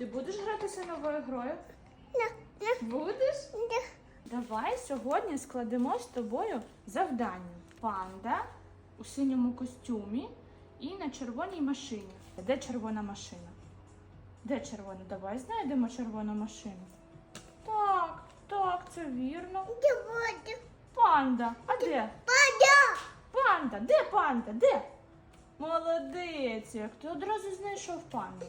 Ти будеш гратися новою грою? Будеш? Давай сьогодні складемо з тобою завдання. Панда у синьому костюмі і на червоній машині. Де червона машина? Де червона? Давай знайдемо червону машину. Так, так, це вірно. Панда. А де? Пада. Панда, де панда? Де? Молодець, як ти одразу знайшов панду.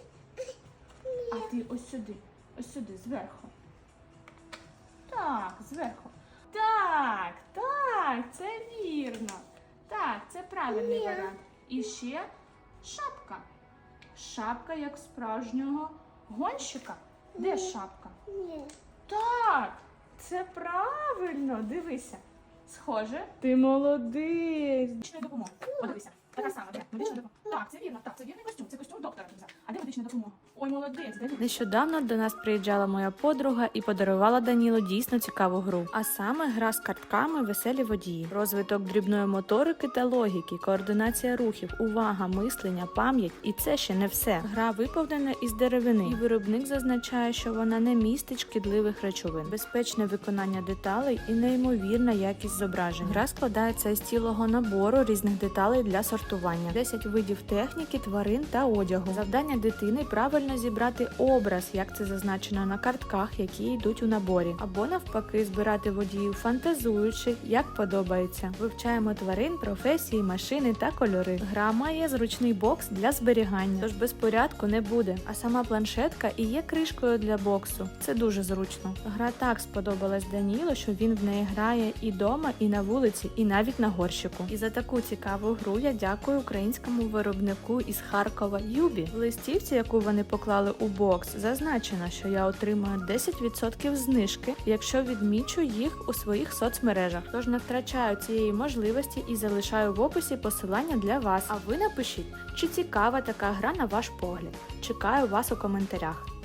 Ти ось сюди, ось сюди, зверху. Так, зверху. Так, так, це вірно. Так, це правильний Ні. варіант. І ще шапка. Шапка як справжнього гонщика. Де шапка? Ні. Так, це правильно. Дивися. Схоже, ти молодець. Медична допомога. Подивися. Така сама? Медична допомога. Так, це вірно. Так, це вірний Нещодавно до нас приїжджала моя подруга і подарувала Данілу дійсно цікаву гру. А саме гра з картками Веселі водії, розвиток дрібної моторики та логіки, координація рухів, увага, мислення, пам'ять. І це ще не все. Гра виповнена із деревини, і виробник зазначає, що вона не містить шкідливих речовин, безпечне виконання деталей і неймовірна якість зображень. Гра складається із цілого набору різних деталей для сортування, 10 видів техніки, тварин та одягу. Завдання дитини правильно зібрати образ, як це зазначено на картках, які йдуть у наборі, або навпаки збирати водіїв, фантазуючи, як подобається. Вивчаємо тварин, професії, машини та кольори. Гра має зручний бокс для зберігання, тож безпорядку не буде. А сама планшетка і є кришкою для боксу. Це дуже зручно. Гра так сподобалась Данілу, що він в неї грає і дома, і на вулиці, і навіть на горщику. І за таку цікаву гру я дякую українському виробнику із Харкова Юбі. В листівці, яку вони поклали у бокс, зазначено, що я отримаю 10% знижки, якщо відмічу їх у своїх соцмережах. Тож не втрачаю цієї можливості і залишаю в описі посилання для вас. А ви напишіть, чи цікава така гра на ваш погляд. Чекаю вас у коментарях.